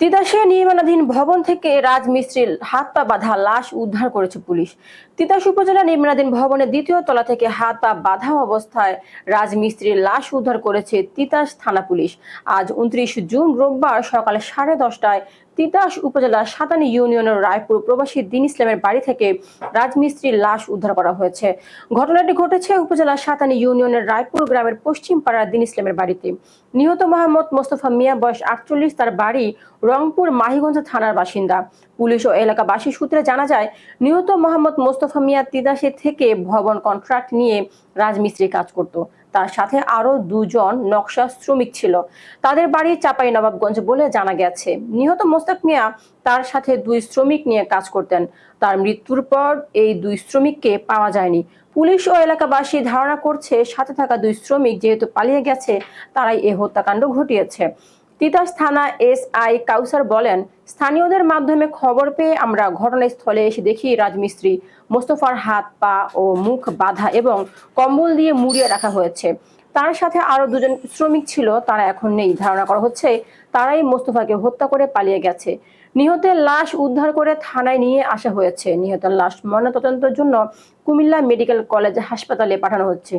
তিতাসে নির্মাণাধীন ভবন থেকে রাজমিস্ত্রির হাত পা বাঁধা লাশ উদ্ধার করেছে পুলিশ। তিতাস উপজেলা নির্মাণাধীন ভবনের দ্বিতীয় তলা থেকে হাত পা বাঁধা অবস্থায় রাজমিস্ত্রির লাশ উদ্ধার করেছে তিতাস থানা পুলিশ। আজ উনত্রিশ জুন রোববার সকাল সাড়ে দশটায় তিতাস উপজেলা সাতানি ইউনিয়নের রায়পুর প্রবাসী দিন ইসলামের বাড়ি থেকে রাজমিস্ত্রির লাশ উদ্ধার করা হয়েছে। ঘটনাটি ঘটেছে উপজেলা সাতানি ইউনিয়নের রায়পুর গ্রামের পশ্চিম পাড়ার দিন ইসলামের বাড়িতে। নিহত মোহাম্মদ মোস্তফা মিয়া বয়স আটচল্লিশ, তার বাড়ি রংপুর মাহিগঞ্জ থানার বাসিন্দা। পুলিশ ও এলাকাবাসী সূত্রে জানা যায়, নিহত মোহাম্মদ মোস্তফা মিয়া তিদাসে থেকে ভবন কন্ট্রাক্ট নিয়ে রাজমিস্ত্রি কাজ করত। তার সাথে আরও দুজন নকশা শ্রমিক ছিল। তাদের বাড়ি চাপাই নবাবগঞ্জ বলে জানা গেছে। নিহত মোস্তাক মিয়া তার সাথে দুই শ্রমিক নিয়ে কাজ করতেন। তার মৃত্যুর পর এই দুই শ্রমিককে পাওয়া যায়নি। পুলিশ ও এলাকাবাসী ধারণা করছে, সাথে থাকা দুই শ্রমিক যেহেতু পালিয়ে গেছে, তারাই এ হত্যাকাণ্ড ঘটিয়েছে। তিতাস থানা এস আই কাউসার বলেন, স্থানীয়দের মাধ্যমে খবর পেয়ে আমরা ঘটনাস্থলে এসে দেখি রাজমিস্ত্রি মোস্তফার হাত, পা ও মুখ বাঁধা এবং কম্বল দিয়ে মুড়িয়ে রাখা হয়েছে। তার সাথে আরও দুজন শ্রমিক ছিল, তারা এখন নেই। ধারণা করা হচ্ছে, তারাই মোস্তফাকে হত্যা করে পালিয়ে গেছে। নিহতের লাশ উদ্ধার করে থানায় নিয়ে আসা হয়েছে। নিহতের লাশ ময়নাতদন্তের জন্য কুমিল্লা মেডিকেল কলেজ হাসপাতালে পাঠানো হচ্ছে।